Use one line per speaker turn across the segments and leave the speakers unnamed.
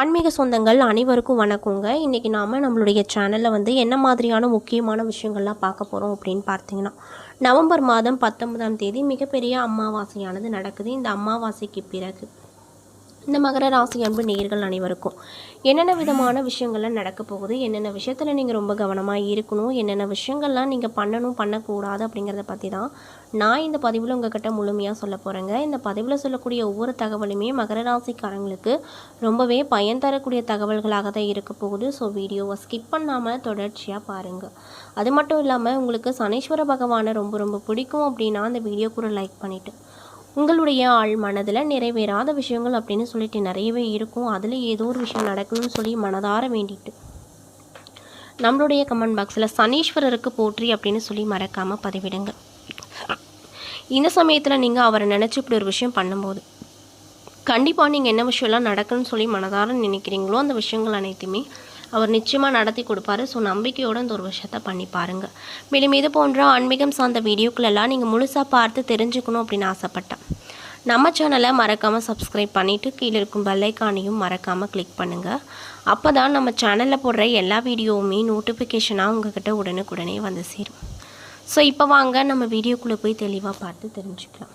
ஆன்மீக சொந்தங்கள் அனைவருக்கும் வணக்கங்க. இன்றைக்கி நாம் நம்மளுடைய சேனலில் வந்து என்ன மாதிரியான முக்கியமான விஷயங்கள்லாம் பார்க்க போகிறோம் அப்படின்னு பார்த்தீங்கன்னா நவம்பர் மாதம் பத்தொன்பதாம் தேதி மிகப்பெரிய அமாவாசையானது நடக்குது. இந்த அமாவாசைக்கு பிறகு இந்த மகர ராசி அன்பு நேர்கள் அனைவருக்கும் என்னென்ன விதமான விஷயங்கள்லாம் நடக்க போகுது? என்னென்ன விஷயத்தில் நீங்கள் ரொம்ப கவனமாக இருக்கணும்? என்னென்ன விஷயங்கள்லாம் நீங்கள் பண்ணணும் பண்ணக்கூடாது அப்படிங்கிறத பற்றி தான் நான் இந்த பதிவில் உங்ககிட்ட முழுமையாக சொல்ல போகிறேங்க இந்த பதிவில் சொல்லக்கூடிய ஒவ்வொரு தகவலுமே மகர ராசிக்காரங்களுக்கு ரொம்பவே பயன் தரக்கூடிய தகவல்களாக தான் இருக்க போகுது. ஸோ வீடியோவை ஸ்கிப் பண்ணாமல் தொடர்ச்சியாக பாருங்கள் அது மட்டும் இல்லாமல் உங்களுக்கு சனீஸ்வர பகவானை ரொம்ப ரொம்ப பிடிக்கும் அப்படின்னா அந்த வீடியோ கூட லைக் பண்ணிவிட்டு உங்களுடைய ஆள் மனதில் நிறைவேறாத விஷயங்கள் அப்படின்னு சொல்லிட்டு நிறையவே இருக்கும். அதில் ஏதோ ஒரு விஷயம் நடக்கணும்னு சொல்லி மனதார வேண்டிட்டு. நம்மளுடைய கமெண்ட் பாக்ஸில் சனீஸ்வரருக்கு போற்றி அப்படின்னு சொல்லி மறக்காமல் பதிவிடுங்க. இந்த சமயத்தில் நீங்கள் அவரை நினச்சி இப்படி ஒரு விஷயம் பண்ணும்போது கண்டிப்பாக நீங்கள் என்ன விஷயம்லாம் நடக்கணும்னு சொல்லி மனதார நினைக்கிறீங்களோ அந்த விஷயங்கள் அனைத்துமே அவர் நிச்சயமாக நடத்தி கொடுப்பாரு. ஸோ நம்பிக்கையோடு இந்த ஒரு விஷயத்த பண்ணி பாருங்கள் மேலும் இது போன்ற ஆன்மீகம் சார்ந்த வீடியோக்களெல்லாம் நீங்கள் முழுசாக பார்த்து தெரிஞ்சுக்கணும் அப்படின்னு ஆசைப்பட்டேன். நம்ம சேனலை மறக்காமல் சப்ஸ்கிரைப் பண்ணிவிட்டு கீழே இருக்கும் பெல்லைக்கானையும் மறக்காமல் கிளிக் பண்ணுங்கள் அப்போ தான் நம்ம சேனலில் போடுற எல்லா வீடியோவுமே நோட்டிஃபிகேஷனாக உங்ககிட்ட உடனுக்குடனே வந்து சேரும். ஸோ இப்போ வாங்க நம்ம வீடியோக்குள்ளே போய் தெளிவாக பார்த்து தெரிஞ்சுக்கலாம்.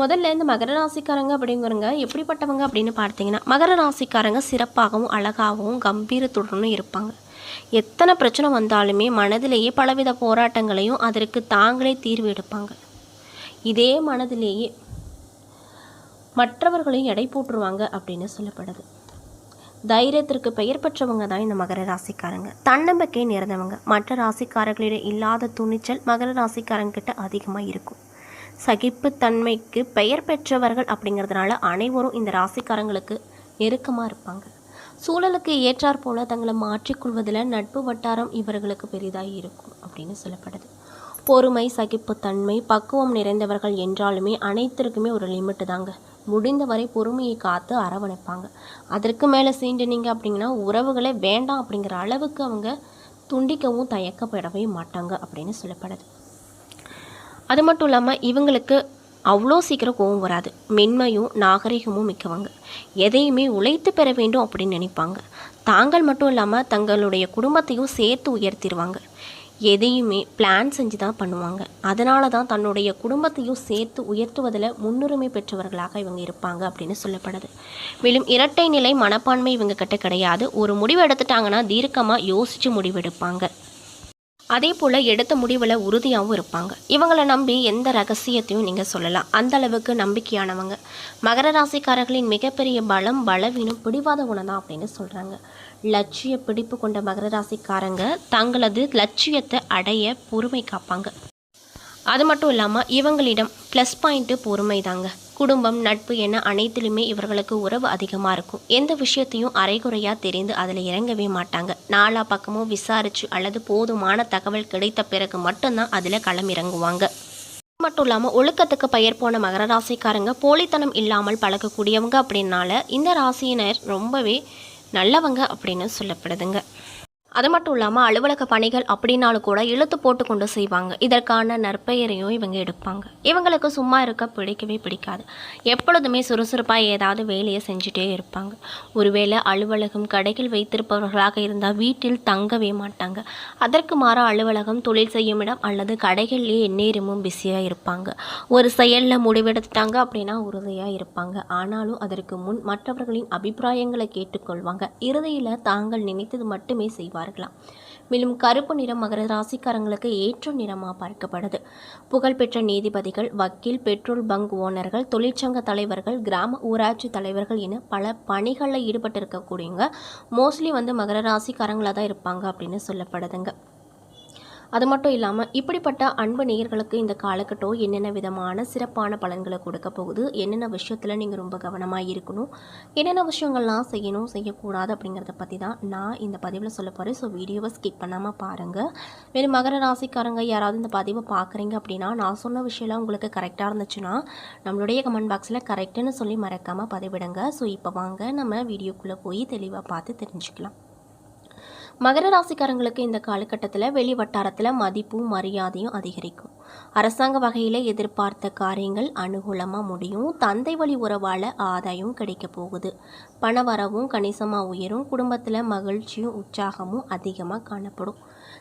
முதல்ல இந்த மகர ராசிக்காரங்க அப்படிங்கிறவங்க எப்படிப்பட்டவங்க அப்படின்னு பார்த்தீங்கன்னா மகர ராசிக்காரங்க சிறப்பாகவும் அழகாகவும் கம்பீரத்துடனும் இருப்பாங்க. எத்தனை பிரச்சனை வந்தாலுமே மனதிலேயே பலவித போராட்டங்களையும் அதற்கு தாங்களே தீர்வு எடுப்பாங்க. இதே மனதிலேயே மற்றவர்களையும் எடை போட்டுருவாங்க அப்படின்னு சொல்லப்படுது. தைரியத்திற்கு பெயர் பெற்றவங்க தான் இந்த மகர ராசிக்காரங்க. தன்னம்பிக்கை நிறைந்தவங்க. மற்ற ராசிக்காரர்களிடம் இல்லாத துணிச்சல் மகர ராசிக்காரங்கிட்ட அதிகமாக இருக்கும். சகிப்புத்தன்மைக்கு பெயர் பெற்றவர்கள் அப்படிங்கிறதுனால அனைவரும் இந்த ராசிக்காரங்களுக்கு நெருக்கமாக இருப்பாங்க. சூழலுக்கு ஏற்றாற் போல தங்களை மாற்றிக்கொள்வதில் நட்பு வட்டாரம் இவர்களுக்கு பெரிதாக இருக்கும் அப்படின்னு சொல்லப்படுது. பொறுமை சகிப்புத்தன்மை பக்குவம் நிறைந்தவர்கள் என்றாலுமே அனைத்திற்குமே ஒரு லிமிட்டு தாங்க. முடிந்தவரை பொறுமையை காத்து அரவணைப்பாங்க. அதற்கு மேலே சீண்டினீங்க அப்படிங்கன்னா உறவுகளே வேண்டாம் அப்படிங்கிற அளவுக்கு அவங்க துண்டிக்கவும் தயக்கப்படவே மாட்டாங்க அப்படின்னு சொல்லப்படுது. அது மட்டும் இல்லாமல் இவங்களுக்கு அவ்வளோ சீக்கிரம் கோவம் வராது. மென்மையும் நாகரிகமும் மிக்கவங்க. எதையுமே உழைத்து பெற வேண்டும் அப்படின்னு நினைப்பாங்க. தாங்கள் மட்டும் இல்லாமல் தங்களுடைய குடும்பத்தையும் சேர்த்து உயர்த்திடுவாங்க எதையுமே பிளான் செஞ்சு தான் பண்ணுவாங்க. அதனால தான் தன்னுடைய குடும்பத்தையும் சேர்த்து உயர்த்துவதில் முன்னுரிமை பெற்றவர்களாக இவங்க இருப்பாங்க அப்படின்னு சொல்லப்படுது. மேலும் இரட்டை நிலை மனப்பான்மை இவங்க கிட்ட கிடையாது. ஒரு முடிவு எடுத்துட்டாங்கன்னா தீர்க்கமாக யோசித்து முடிவெடுப்பாங்க. அதே போல் எடுத்த முடிவில் உறுதியாகவும் இருப்பாங்க. இவங்களை நம்பி எந்த ரகசியத்தையும் நீங்கள் சொல்லலாம். அந்த அளவுக்கு நம்பிக்கையானவங்க. மகர ராசிக்காரர்களின் மிகப்பெரிய பலம் பலவீனம் பிடிவாத குணம் தான் அப்படின்னு சொல்கிறாங்க லட்சிய பிடிப்பு கொண்ட மகர ராசிக்காரங்க தங்களது லட்சியத்தை அடைய பொறுமை காப்பாங்க. அது மட்டும் இல்லாமல் இவங்களிடம் ப்ளஸ் பாயிண்ட்டு பொறுமை தாங்க குடும்பம் நட்பு என அனைத்திலுமே இவர்களுக்கு உறவு அதிகமாக இருக்கும். எந்த விஷயத்தையும் அரைகுறையாக தெரிந்து அதில் இறங்கவே மாட்டாங்க. நாலா பக்கமும் விசாரிச்சு அல்லது போதுமான தகவல் கிடைத்த பிறகு மட்டும்தான் அதில் களம் இறங்குவாங்க. அது மட்டும் இல்லாமல் ஒழுக்கத்துக்கு பெயர் போன மகர ராசிக்காரங்க போலித்தனம் இல்லாமல் பழக்கக்கூடியவங்க அப்படின்னால இந்த ராசியினர் ரொம்பவே நல்லவங்க அப்படின்னு சொல்லப்படுதுங்க. அது மட்டும் இல்லாமல் அலுவலக பணிகள் அப்படின்னாலும் கூட இழுத்து போட்டு கொண்டு செய்வாங்க. இதற்கான நற்பெயரையும் இவங்க எடுப்பாங்க. இவங்களுக்கு சும்மா இருக்க பிடிக்கவே பிடிக்காது. எப்பொழுதுமே சுறுசுறுப்பாக ஏதாவது வேலையை செஞ்சுட்டே இருப்பாங்க. ஒருவேளை அலுவலகம் கடைகள் வைத்திருப்பவர்களாக இருந்தால் வீட்டில் தங்கவே மாட்டாங்க. அதற்கு மாற அலுவலகம் தொழில் செய்யும் இடம் அல்லது கடைகள்லேயே எந்நேரமும் பிஸியாக இருப்பாங்க. ஒரு செயலில் முடிவெடுத்துட்டாங்க அப்படின்னா உறுதியாக இருப்பாங்க. ஆனாலும் அதற்கு முன் மற்றவர்களின் அபிப்பிராயங்களை கேட்டுக்கொள்வாங்க. இறுதியில் தாங்கள் நினைத்தது மட்டுமே பார்க்கலாம். மேலும் கருப்பு நிறம் மகர ராசிக்காரங்களுக்கு ஏற்ற நிறமாக பார்க்கப்படுது. புகழ்பெற்ற நீதிபதிகள் வக்கீல் பெட்ரோல் பங்க் ஓனர்கள் தொழிற்சங்க தலைவர்கள் கிராம ஊராட்சி தலைவர்கள் என பல பணிகளில் ஈடுபட்டு இருக்கக்கூடியவங்க மோஸ்ட்லி வந்து மகர ராசிக்காரங்களாக தான் இருப்பாங்க அப்படின்னு சொல்லப்படுதுங்க. அது மட்டும் இல்லாமல் இப்படிப்பட்ட அன்பு நேயர்களுக்கு இந்த காலகட்டம் என்னென்ன விதமான சிறப்பான பலன்களை கொடுக்க போகுது? என்னென்ன விஷயத்தில் நீங்கள் ரொம்ப கவனமாக இருக்கணும்? என்னென்ன விஷயங்கள்லாம் செய்யணும் செய்யக்கூடாது அப்படிங்கிறத பற்றி தான் நான் இந்த பதிவில் சொல்ல போகிறேன் ஸோ வீடியோவை ஸ்கிப் பண்ணாமல் பாருங்கள் மேலும் மகர ராசிக்காரங்க யாராவது இந்த பதிவை பார்க்குறீங்க அப்படின்னா நான் சொன்ன விஷயம்லாம் உங்களுக்கு கரெக்டாக இருந்துச்சுன்னா நம்மளுடைய கமெண்ட் பாக்ஸில் கரெக்டுன்னு சொல்லி மறக்காமல் பதிவிடுங்க. ஸோ இப்போ வாங்க. நம்ம வீடியோக்குள்ளே போய் தெளிவாக பார்த்து தெரிஞ்சுக்கலாம். மகர ராசிக்காரங்களுக்கு இந்த காலகட்டத்தில் வெளி வட்டாரத்தில் மதிப்பும் மரியாதையும் அதிகரிக்கும். அரசாங்க வகையில் எதிர்பார்த்த காரியங்கள் அனுகூலமாக முடியும். தந்தை வழி உறவால் ஆதாயம் கிடைக்க போகுது. பணவரவும் கணிசமாக உயரும். குடும்பத்தில் மகிழ்ச்சியும் உற்சாகமும் அதிகமாக காணப்படும்.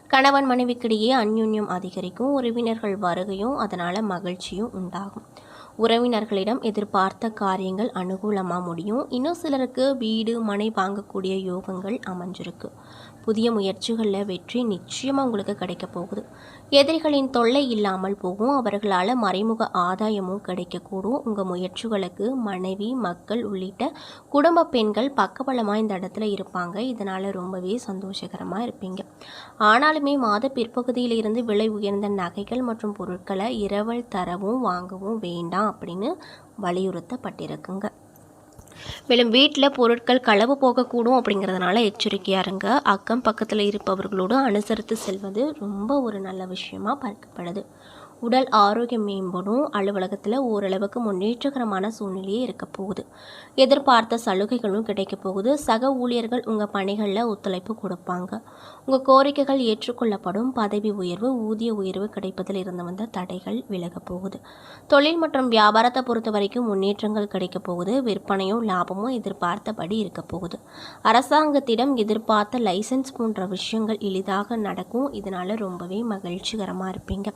கணவன் மனைவிக்கிடையே அந்யுன்யம் அதிகரிக்கும். உறவினர்கள் வருகையும் அதனால் மகிழ்ச்சியும் உண்டாகும். உறவினர்களிடம் எதிர்பார்த்த காரியங்கள் அனுகூலமாக முடியும். இன்னும் சிலருக்கு வீடு மனை வாங்கக்கூடிய யோகங்கள் அமைஞ்சிருக்கு. புதிய முயற்சிகளில் வெற்றி நிச்சயமாக உங்களுக்கு கிடைக்க போகுது. எதிரிகளின் தொல்லை இல்லாமல் போகும். அவர்களால் மறைமுக ஆதாயமும் கிடைக்கக்கூடும். உங்கள் முயற்சிகளுக்கு மனைவி மக்கள் உள்ளிட்ட குடும்ப பெண்கள் பக்கபலமாக இந்த இடத்துல இருப்பாங்க. இதனால் ரொம்பவே சந்தோஷகரமாக இருப்பீங்க. ஆனாலுமே மாத பிற்பகுதியிலிருந்து விலை உயர்ந்த நகைகள் மற்றும் பொருட்களை இரவல் தரவும் வாங்கவும் வேண்டாம் அப்படின்னு வலியுறுத்தப்பட்டிருக்குங்க. மேலும் வீட்டில் பொருட்கள் களவு போகக்கூடும் அப்படிங்கிறதுனால எச்சரிக்கையாக இருங்க அக்கம் பக்கத்தில் இருப்பவர்களோடு அனுசரித்து செல்வது ரொம்ப ஒரு நல்ல விஷயமா பார்க்கப்படுது. உடல் ஆரோக்கியம் மேம்படும் அலுவலகத்தில் ஓரளவுக்கு முன்னேற்றகரமான சூழ்நிலையே இருக்க போகுது. எதிர்பார்த்த சலுகைகளும் கிடைக்க போகுது. சக ஊழியர்கள் உங்கள் பணிகளில் ஒத்துழைப்பு கொடுப்பாங்க. உங்கள் கோரிக்கைகள் ஏற்றுக்கொள்ளப்படும். பதவி உயர்வு ஊதிய உயர்வு கிடைப்பதில் இருந்து வந்த தடைகள் விலக போகுது. தொழில் மற்றும் வியாபாரத்தை பொறுத்த வரைக்கும் முன்னேற்றங்கள் கிடைக்க போகுது. விற்பனையும் லாபமும் எதிர்பார்த்தபடி இருக்க போகுது. அரசாங்கத்திடம் எதிர்பார்த்த லைசன்ஸ் போன்ற விஷயங்கள் எளிதாக நடக்கும். இதனால் ரொம்பவே மகிழ்ச்சிகரமாக இருப்பீங்க.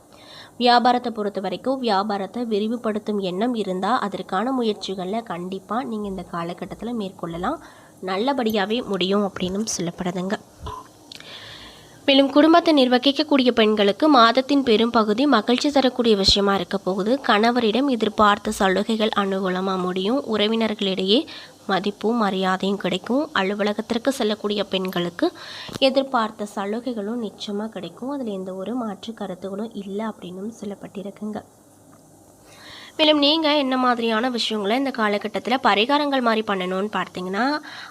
வியாபாரத்தை பொறுத்த வரைக்கும் வியாபாரத்தை விரிவுபடுத்தும் எண்ணம் இருந்தால் அதற்கான முயற்சிகளில் கண்டிப்பாக நீங்கள் இந்த காலகட்டத்தில் மேற்கொள்ளலாம். நல்லபடியாகவே முடியும் அப்படின்னு சொல்லப்படுதுங்க. மேலும் குடும்பத்தை நிர்வகிக்கக்கூடிய பெண்களுக்கு மாதத்தின் பெரும் பகுதி மகிழ்ச்சி தரக்கூடிய விஷயமா இருக்க போகுது. கணவரிடம் எதிர்பார்த்த சலுகைகள் அனுகூலமாக முடியும். உறவினர்களிடையே மதிப்பும் மரியாதையும் கிடைக்கும். அலுவலகத்திற்கு செல்லக்கூடிய பெண்களுக்கு எதிர்பார்த்த சலுகைகளும் நிச்சயமாக கிடைக்கும். அதில் எந்த ஒரு மாற்று கருத்துகளும் இல்லை அப்படின்னும் சொல்லப்பட்டிருக்குங்க. மேலும் நீங்கள் என்ன மாதிரியான விஷயங்களை இந்த காலகட்டத்தில் பரிகாரங்கள் மாதிரி பண்ணணும்னு பார்த்தீங்கன்னா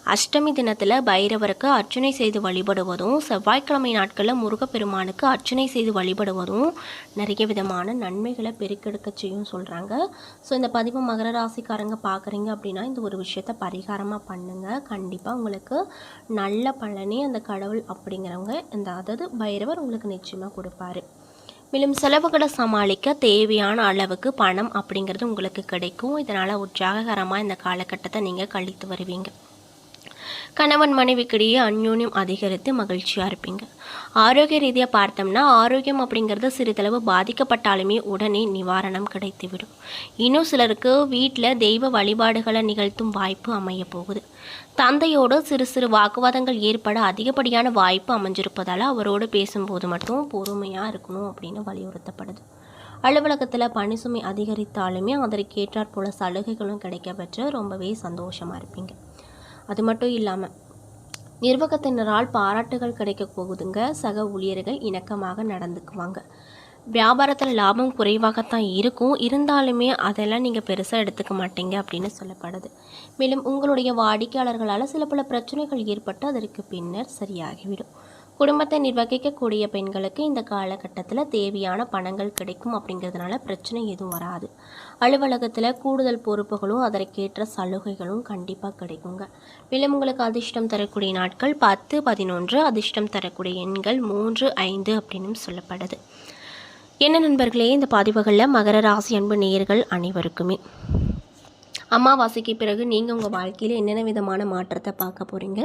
அஷ்டமி தினத்தில் பைரவருக்கு அர்ச்சனை செய்து வழிபடுவதும் செவ்வாய்க்கிழமை நாட்களில் முருகப்பெருமானுக்கு அர்ச்சனை செய்து வழிபடுவதும் நிறைய விதமான நன்மைகளை பெருக்கெடுக்க செய்யும் சொல்கிறாங்க ஸோ இந்த பதிவு மகர ராசிக்காரங்க பார்க்குறீங்க அப்படின்னா இந்த ஒரு விஷயத்த பரிகாரமாக பண்ணுங்கள் கண்டிப்பாக உங்களுக்கு நல்ல பலனே அந்த கடவுள் அப்படிங்கிறவங்க இந்த அதாவது பைரவர் உங்களுக்கு நிச்சயமாக கொடுப்பாரு. மேலும் செலவுகளை சமாளிக்க தேவையான அளவுக்கு பணம் அப்படிங்கிறது உங்களுக்கு கிடைக்கும். இதனால் உற்சாககரமாக இந்த காலகட்டத்தை நீங்கள் கழித்து வருவீங்க. கணவன் மனைவிக்கிடையே அந்யோன்யம் அதிகரித்து மகிழ்ச்சியாக இருப்பீங்க. ஆரோக்கிய ரீதியாக பார்த்தோம்னா ஆரோக்கியம் அப்படிங்கிறது சிறிதளவு பாதிக்கப்பட்டாலுமே உடனே நிவாரணம் கிடைத்துவிடும். இன்னும் சிலருக்கு வீட்டில் தெய்வ வழிபாடுகளை நிகழ்த்தும் வாய்ப்பு அமைய போகுது தந்தையோடு சிறு சிறு வாக்குவாதங்கள் ஏற்பட அதிகப்படியான வாய்ப்பு அமைஞ்சிருப்பதால் அவரோடு பேசும்போது மட்டும் பொறுமையாக இருக்கணும் அப்படின்னு வலியுறுத்தப்படுது. அலுவலகத்தில் பணி சுமை அதிகரித்தாலுமே அதற்கேற்றாற் போல சலுகைகளும் கிடைக்க பெற்று ரொம்பவே சந்தோஷமாக இருப்பீங்க. அது மட்டும் இல்லாமல் நிர்வாகத்தினரால் பாராட்டுகள் கிடைக்க போகுதுங்க. சக ஊழியர்கள் இணக்கமாக நடந்துக்குவாங்க. வியாபாரத்தில் லாபம் குறைவாகத்தான் இருக்கும். இருந்தாலுமே அதெல்லாம் நீங்கள் பெருசாக எடுத்துக்க மாட்டீங்க அப்படின்னு சொல்லப்படுது. மேலும் உங்களுடைய வாடிக்கையாளர்களால் சில பல பிரச்சனைகள் ஏற்பட்டு அதற்கு பின்னர் சரியாகிவிடும். குடும்பத்தை நிர்வகிக்கக்கூடிய பெண்களுக்கு இந்த காலகட்டத்தில் தேவையான பணங்கள் கிடைக்கும் அப்படிங்கிறதுனால பிரச்சனை எதுவும் வராது. அலுவலகத்தில் கூடுதல் பொறுப்புகளும் அதற்கேற்ற சலுகைகளும் கண்டிப்பாக கிடைக்குங்க. மேலும் உங்களுக்கு அதிர்ஷ்டம் தரக்கூடிய நாட்கள் பத்து பதினொன்று அதிர்ஷ்டம் தரக்கூடிய எண்கள் மூன்று ஐந்து அப்படின்னு சொல்லப்படுது. என்ன நண்பர்களே இந்த பதிவுகளில் மகர ராசி அன்பு நேயர்கள் அனைவருக்குமே. அமாவாசைக்கு பிறகு நீங்கள் உங்கள் வாழ்க்கையில் என்னென்ன விதமான மாற்றத்தை பார்க்க போகிறீங்க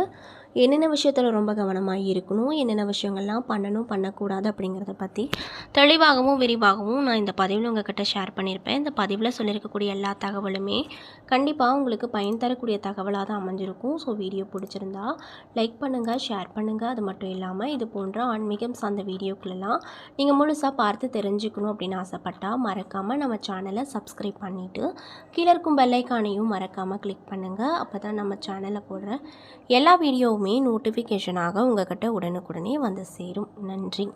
என்னென்ன விஷயத்தில் ரொம்ப கவனமாக இருக்கணும் என்னென்ன விஷயங்கள்லாம் பண்ணணும் பண்ணக்கூடாது அப்படிங்கிறத பற்றி தெளிவாகவும் விரிவாகவும் நான் இந்த பதிவில் உங்ககிட்ட ஷேர் பண்ணியிருப்பேன். இந்த பதிவில் சொல்லியிருக்கக்கூடிய எல்லா தகவலுமே கண்டிப்பாக உங்களுக்கு பயன் தரக்கூடிய தகவலாக தான் அமைஞ்சிருக்கும். ஸோ வீடியோ பிடிச்சிருந்தா லைக் பண்ணுங்கள் ஷேர் பண்ணுங்கள் அது மட்டும் இல்லாமல் இது போன்ற ஆன்மீகம் சார்ந்த வீடியோக்களெல்லாம் நீங்கள் முழுசாக பார்த்து தெரிஞ்சுக்கணும் அப்படின்னு ஆசைப்பட்டால் மறக்காமல் நம்ம சேனலை சப்ஸ்கிரைப் பண்ணிவிட்டு கீழே இருக்கும் பெல்லைக்கானையும் மறக்காமல் கிளிக் பண்ணுங்கள் அப்போ தான் நம்ம சேனலில் போடுற எல்லா வீடியோவும் நோட்டிஃபிகேஷனாக உங்கள்கிட்ட உடனுக்குடனே வந்து சேரும். நன்றி.